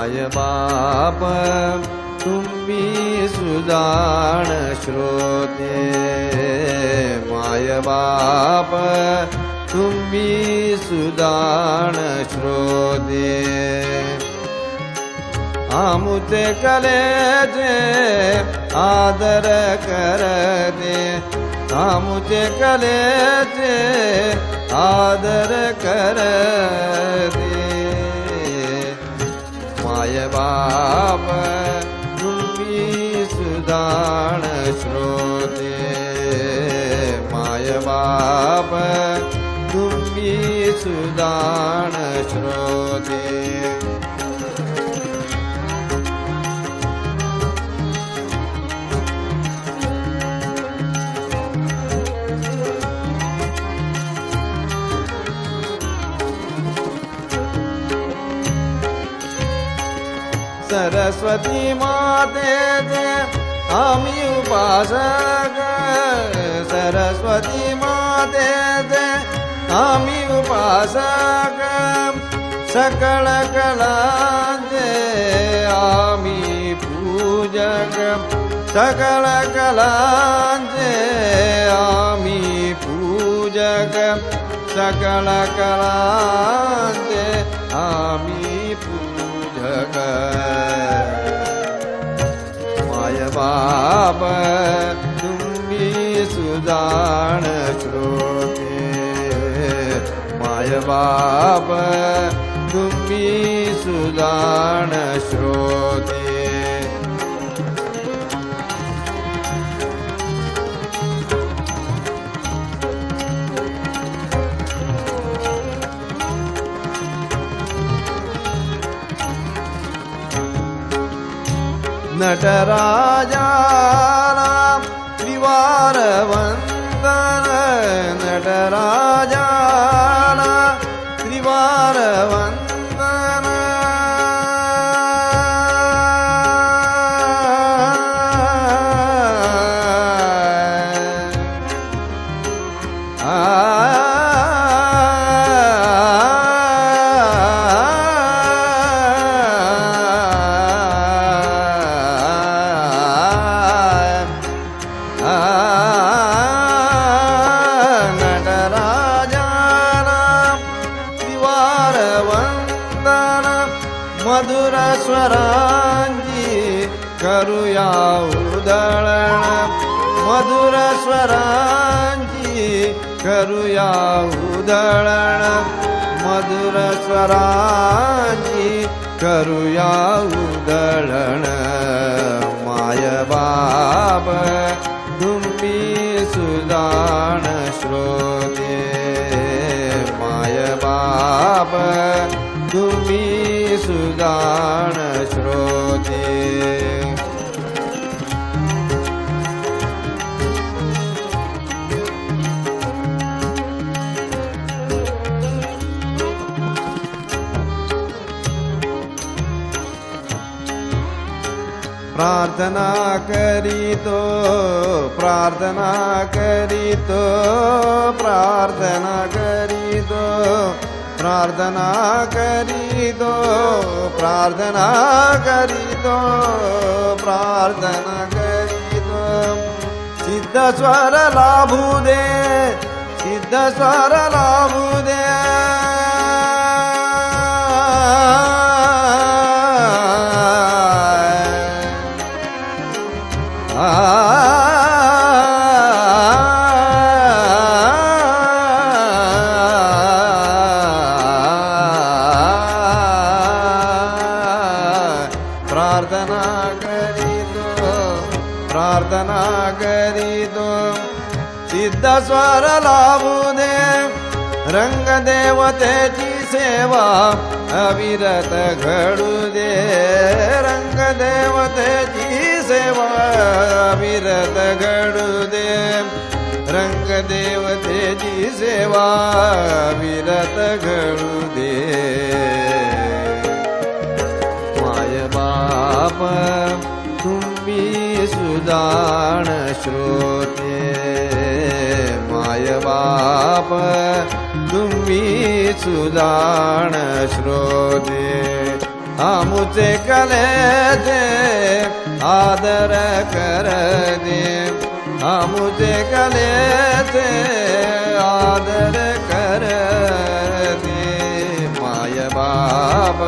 My बाप तुम्ही Sudan श्रोते. माय बाप तुम्ही सुदान श्रोते. आमुते कलेचे आदर करते आमुते कलेचे आदर श्रोते माय बाप तुम्ही सुदान श्रोते सरस्वती मातेचे आम्ही उपासक सरस्वती मातेचे आम्ही उपासक सकळ कलांचे आम्ही पूजक सकळ कलांचे आम्ही पूजक सकळ कलांचे आम्ही पूजक माय बाप तुम्ही सुदान श्रोते. नटराजाला द्विवार वंदन। ಆ मधुरस्वरजी करुया दर मधुरस्वरजी करुया दर मधुरस्वराजी करुया दर माय धुम्पी सुदा प्रार्थना करीतो प्रार्थना करीतो प्रार्थना करीतो प्रार्थना करीतो प्रार्थना करीतो प्रार्थना करीतो सिद्ध स्वर लाभू दे सिद्ध स्वर लाभू दे प्रार्थना करीतो सिद्ध स्वर लाभू दे रंग देवतेची सेवा अविरत घडू दे रंग देवतेची सेवा अविरत घडू दे रंग देवतेची सेवा अविरत घडू दे माय बाप, तुम्ही सुदान श्रोते माय बाप तुम्ही सुदान श्रोते। आमुचे कलेचे आदर कर दे। हम आमुचे कलेचे आदर कर दे। माय बाप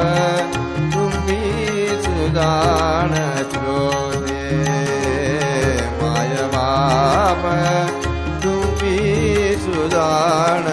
तुम्ही सुदान श्रोते। प्राण